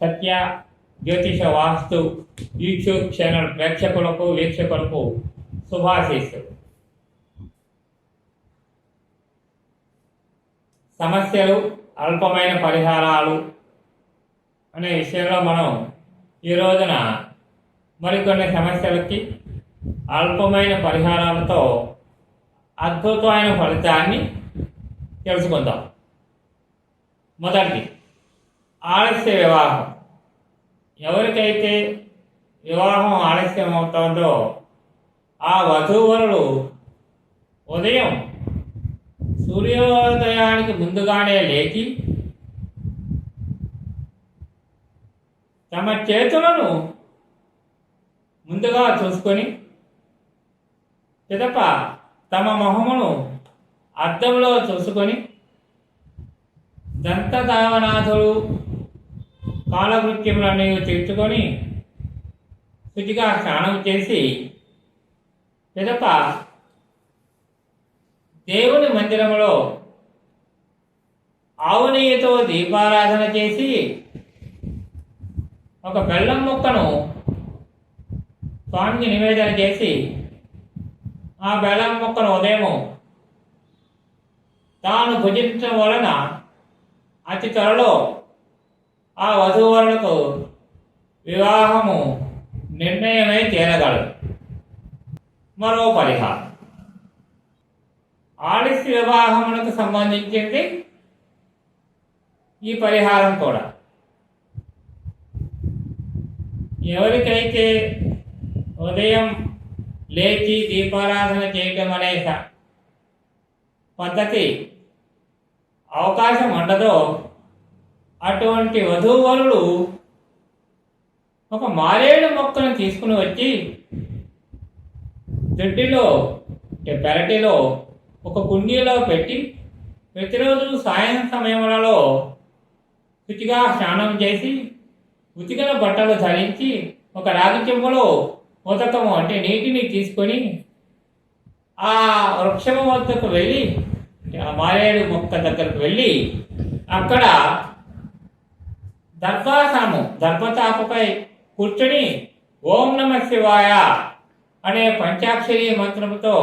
సత్య జ్యోతిష వాస్తు YouTube channel ప్రేక్షకులకు వీక్షకులకు శుభాశీస్సులు. సమస్యలు అల్పమైన పరిహారాలు అనే విషయంలో మనం ఈ రోజున మరికొన్ని సమస్యలకి అల్పమైన పరిహారాలతో అద్భుతమైన ఫలితాన్ని తెలుసుకుందాం. మొదటిది ఆలస్య వివాహం. ఎవరికైతే వివాహం ఆలస్యం అవుతుందో ఆ వధూవరులు ఉదయం సూర్యోదయానికి ముందుగానే లేచి తమ చేతులను ముందుగా చూసుకొని పిదప తమ మొహమును అద్దంలో చూసుకొని కాలకృత్యములు అనేవి తెచ్చుకొని శుచిగా స్నానం చేసి పిదప దేవుని మందిరంలో ఆవు నెయ్యితో దీపారాధన చేసి ఒక బెల్లం ముక్కను స్వామికి నివేదన చేసి ఆ బెల్లం ముక్కను ఉదయం తాను భుజించడం వలన అతి త్వరలో ఆ వధూవరులకు వివాహము నిర్ణయమై తీరగలదు మరో పరిహారం. ఆలస్య వివాహములకు సంబంధించింది ఈ పరిహారం కూడా. ఎవరికైతే ఉదయం లేచి దీపారాధన చేయటం అనే పద్ధతి అవకాశం ఉండదో అటువంటి వధూవరులు ఒక మారేడు మొక్కను తీసుకుని వచ్చి దొడ్డిలో అంటే పెరటిలో ఒక కుండీలో పెట్టి ప్రతిరోజు సాయం సమయములలో శుచిగా స్నానం చేసి ఉతికిన బట్టలు ధరించి ఒక రాగి చెంబులో ఉతకము అంటే నీటిని తీసుకొని ఆ వృక్షము వద్దకు వెళ్ళి ఆ మారేడు మొక్క దగ్గరకు వెళ్ళి అక్కడ దర్భాసనము దర్భతాపపై కూర్చొని ఓం నమ శివాయ అనే పంచాక్షరి మంత్రముతో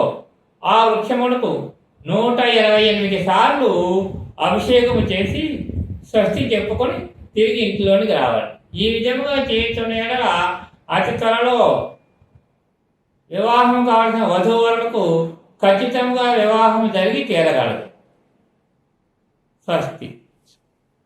ఆ వృక్షమునకు నూట ఇరవై ఎనిమిది సార్లు అభిషేకము చేసి స్వస్తి చెప్పుకొని తిరిగి ఇంట్లోనికి రావాలి. ఈ విధముగా చేయించిన ఎడల అతి త్వరలో వివాహం కావాల్సిన వధువులకు ఖచ్చితంగా వివాహం జరిగి తీరగలదు. స్వస్తి.